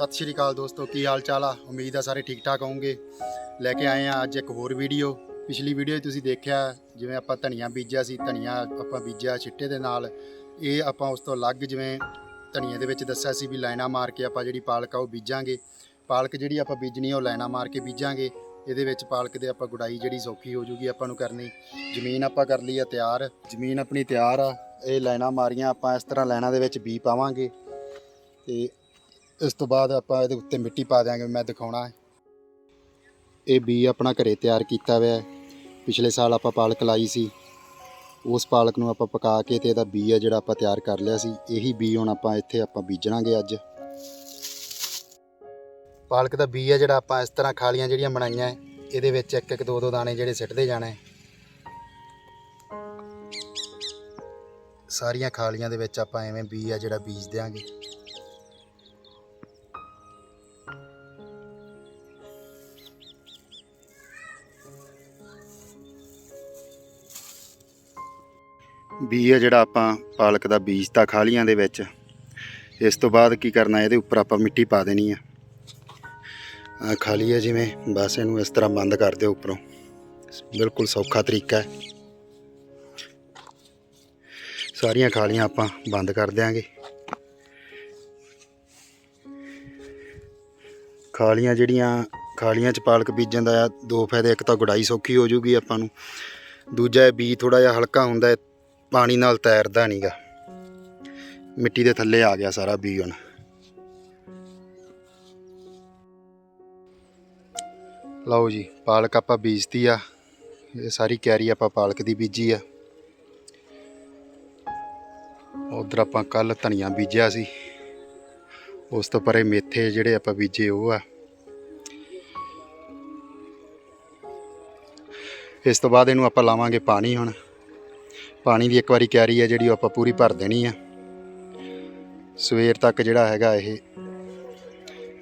ਸਤਿ ਸ਼੍ਰੀ ਅਕਾਲ ਦੋਸਤੋ, ਕੀ ਹਾਲ ਚਾਲ ਆ? ਉਮੀਦ ਆ ਸਾਰੇ ਠੀਕ ਠਾਕ ਹੋਵੋਗੇ। ਲੈ ਕੇ ਆਏ ਆ ਅੱਜ ਇੱਕ ਹੋਰ ਵੀਡੀਓ। ਪਿਛਲੀ ਵੀਡੀਓ ਤੁਸੀਂ ਦੇਖਿਆ, ਜਿਵੇਂ ਆਪਾਂ ਧਨੀਆ ਬੀਜਿਆ ਸੀ, ਧਨੀਆ ਆਪਾਂ ਬੀਜਿਆ ਛਿੱਟੇ ਦੇ ਨਾਲ। ਇਹ ਆਪਾਂ ਉਸ ਤੋਂ ਅਲੱਗ ਜਿਵੇਂ ਧਨੀਏ ਦੇ ਵਿੱਚ ਦੱਸਿਆ ਸੀ ਵੀ ਲਾਈਨਾਂ ਮਾਰ ਕੇ ਆਪਾਂ ਜਿਹੜੀ ਪਾਲਕ ਆ ਉਹ ਬੀਜਾਂਗੇ। ਪਾਲਕ ਜਿਹੜੀ ਆਪਾਂ ਬੀਜਣੀ ਉਹ ਲਾਈਨਾਂ ਮਾਰ ਕੇ ਬੀਜਾਂਗੇ। ਇਹਦੇ ਵਿੱਚ ਪਾਲਕ ਦੇ ਆਪਾਂ ਗੁਡਾਈ ਜਿਹੜੀ ਸੌਖੀ ਹੋ ਜੂਗੀ ਆਪਾਂ ਨੂੰ ਕਰਨੀ। ਜ਼ਮੀਨ ਆਪਾਂ ਕਰ ਲਈ ਆ ਤਿਆਰ। ਜ਼ਮੀਨ ਆਪਣੀ ਤਿਆਰ ਆ। ਇਹ ਲਾਈਨਾਂ ਮਾਰੀਆਂ ਆਪਾਂ, ਇਸ ਤਰ੍ਹਾਂ ਲਾਈਨਾਂ ਦੇ ਵਿੱਚ ਬੀ ਪਾਵਾਂਗੇ। ਤੇ ਇਸ ਤੋਂ ਬਾਅਦ ਆਪਾਂ ਇਹਦੇ ਉੱਤੇ ਮਿੱਟੀ ਪਾ ਦਿਆਂਗੇ, ਮੈਂ ਦਿਖਾਉਣਾ ਹੈ। ਇਹ ਬੀ ਆਪਣਾ ਘਰੇ ਤਿਆਰ ਕੀਤਾ ਹੋਇਆ ਹੈ। ਪਿਛਲੇ ਸਾਲ ਆਪਾਂ ਪਾਲਕ ਲਾਈ ਸੀ। ਉਸ ਪਾਲਕ ਨੂੰ ਆਪਾਂ ਪਕਾ ਕੇ ਤੇ ਇਹਦਾ ਬੀ ਆ ਜਿਹੜਾ ਆਪਾਂ ਤਿਆਰ ਕਰ ਲਿਆ ਸੀ। ਇਹੀ ਬੀ ਹੁਣ ਆਪਾਂ ਇੱਥੇ ਆਪਾਂ ਬੀਜਣਾਗੇ ਅੱਜ। ਪਾਲਕ ਦਾ ਬੀ ਆ ਜਿਹੜਾ ਆਪਾਂ ਇਸ ਤਰ੍ਹਾਂ ਖਾਲੀਆਂ ਜਿਹੜੀਆਂ ਬਣਾਈਆਂ ਇਹਦੇ ਵਿੱਚ ਇੱਕ ਇੱਕ ਦੋ ਦੋ ਦਾਣੇ ਜਿਹੜੇ ਸਿੱਟਦੇ ਜਾਣੇ ਸਾਰੀਆਂ ਖਾਲੀਆਂ ਦੇ ਵਿੱਚ ਆਪਾਂ ਐਵੇਂ ਬੀ ਆ ਜਿਹੜਾ ਬੀਜ ਦਿਆਂਗੇ। ਬੀ ਹੈ ਜਿਹੜਾ ਆਪਾਂ ਪਾਲਕ ਦਾ ਬੀਜ ਤਾਂ ਖਾਲੀਆਂ ਦੇ ਵਿੱਚ। ਇਸ ਤੋਂ ਬਾਅਦ ਕੀ ਕਰਨਾ, ਇਹਦੇ ਉੱਪਰ ਆਪਾਂ ਮਿੱਟੀ ਪਾ ਦੇਣੀ ਆ। ਆ ਖਾਲੀ ਹੈ ਜਿਵੇਂ, ਬਸ ਇਹਨੂੰ ਇਸ ਤਰ੍ਹਾਂ ਬੰਦ ਕਰ ਦਿਓ ਉੱਪਰੋਂ। ਬਿਲਕੁਲ ਸੌਖਾ ਤਰੀਕਾ ਹੈ। ਸਾਰੀਆਂ ਖਾਲੀਆਂ ਆਪਾਂ, ਬੰਦ ਕਰ ਦਿਆਂਗੇ। ਖਾਲੀਆਂ ਜਿਹੜੀਆਂ ਖਾਲੀਆਂ ਚ ਪਾਲਕ ਬੀਜਣ ਦਾ ਆ, ਦੋ ਫਾਇਦੇ, ਇੱਕ ਤਾਂ ਗੁਡਾਈ ਸੌਖੀ ਹੋ ਜੂਗੀ ਆਪਾਂ ਨੂੰ। ਦੂਜਾ ਇਹ ਬੀਜ ਥੋੜਾ ਜਿਹਾ ਹਲਕਾ ਹੁੰਦਾ ਪਾਣੀ ਨਾਲ ਤੈਰਦਾ ਨਹੀਂਗਾ ਮਿੱਟੀ ਦੇ ਥੱਲੇ ਆ ਗਿਆ ਸਾਰਾ ਬੀਜ ਹੁਣ ਲਓ ਜੀ, ਪਾਲਕ ਆਪਾਂ ਬੀਜਤੀ ਆ। ਇਹ ਸਾਰੀ ਕਿਆਰੀ ਆਪਾਂ ਪਾਲਕ ਦੀ ਬੀਜੀ ਆ। ਉਧਰ ਆਪਾਂ ਕੱਲ ਧਨੀਆ ਬੀਜਿਆ ਸੀ। ਉਸ ਤੋਂ ਪਰੇ ਮੇਥੇ ਜਿਹੜੇ ਆਪਾਂ ਬੀਜੇ ਉਹ ਆ। ਇਸ ਤੋਂ ਬਾਅਦ ਇਹਨੂੰ ਆਪਾਂ ਲਾਵਾਂਗੇ ਪਾਣੀ ਹੁਣ। ਪਾਣੀ ਦੀ ਇੱਕ ਵਾਰੀ ਕਿਆਰੀ ਹੈ ਜਿਹੜੀ ਉਹ ਆਪਾਂ ਪੂਰੀ ਭਰ ਦੇਣੀ ਆ। ਸਵੇਰ ਤੱਕ ਜਿਹੜਾ ਹੈਗਾ ਇਹ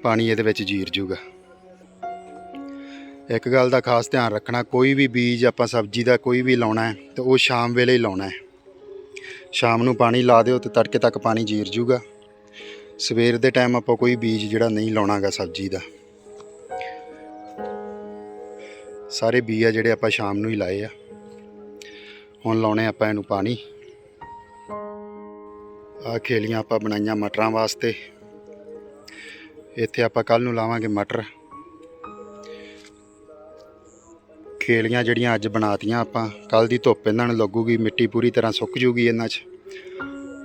ਪਾਣੀ ਇਹਦੇ ਵਿੱਚ ਜੀਰ ਜੂਗਾ। ਇੱਕ ਗੱਲ ਦਾ ਖਾਸ ਧਿਆਨ ਰੱਖਣਾ, ਕੋਈ ਵੀ ਬੀਜ ਆਪਾਂ ਸਬਜ਼ੀ ਦਾ ਕੋਈ ਵੀ ਲਾਉਣਾ ਹੈ, ਤੇ ਉਹ ਸ਼ਾਮ ਵੇਲੇ ਹੀ ਲਾਉਣਾ ਹੈ। ਸ਼ਾਮ ਨੂੰ ਪਾਣੀ ਲਾ ਦਿਓ ਤੇ ਤੜਕੇ ਤੱਕ ਪਾਣੀ ਜੀਰ ਜੂਗਾ। ਸਵੇਰ ਦੇ ਟਾਈਮ ਆਪਾਂ ਕੋਈ ਬੀਜ ਜਿਹੜਾ ਨਹੀਂ ਲਾਉਣਾਗਾ ਸਬਜ਼ੀ ਦਾ। ਸਾਰੇ ਬੀਜ ਆ ਜਿਹੜੇ ਆਪਾਂ ਸ਼ਾਮ ਨੂੰ ਹੀ ਲਾਏ ਆ। ਹੁਣ ਲਾਉਣੇ ਆਪਾਂ ਇਹਨੂੰ ਪਾਣੀ। ਆ ਖੇਲੀਆਂ ਆਪਾਂ ਬਣਾਈਆਂ ਮਟਰਾਂ ਵਾਸਤੇ। ਇੱਥੇ ਆਪਾਂ ਕੱਲ ਨੂੰ ਲਾਵਾਂਗੇ ਮਟਰ। ਖੇਲੀਆਂ ਜਿਹੜੀਆਂ ਅੱਜ ਬਣਾਤੀਆਂ ਆਪਾਂ ਕੱਲ ਦੀ ਧੁੱਪ ਇਹਨਾਂ ਨੂੰ ਲੱਗੂਗੀ, ਮਿੱਟੀ ਪੂਰੀ ਤਰ੍ਹਾਂ ਸੁੱਕ ਜੂਗੀ ਇਹਨਾਂ 'ਚ।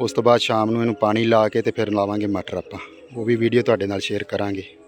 ਉਸ ਤੋਂ ਬਾਅਦ ਸ਼ਾਮ ਨੂੰ ਇਹਨੂੰ ਪਾਣੀ ਲਾ ਕੇ ਤੇ ਫਿਰ ਲਾਵਾਂਗੇ ਮਟਰ ਆਪਾਂ। ਉਹ ਵੀ ਵੀਡੀਓ ਤੁਹਾਡੇ ਨਾਲ ਸ਼ੇਅਰ ਕਰਾਂਗੇ।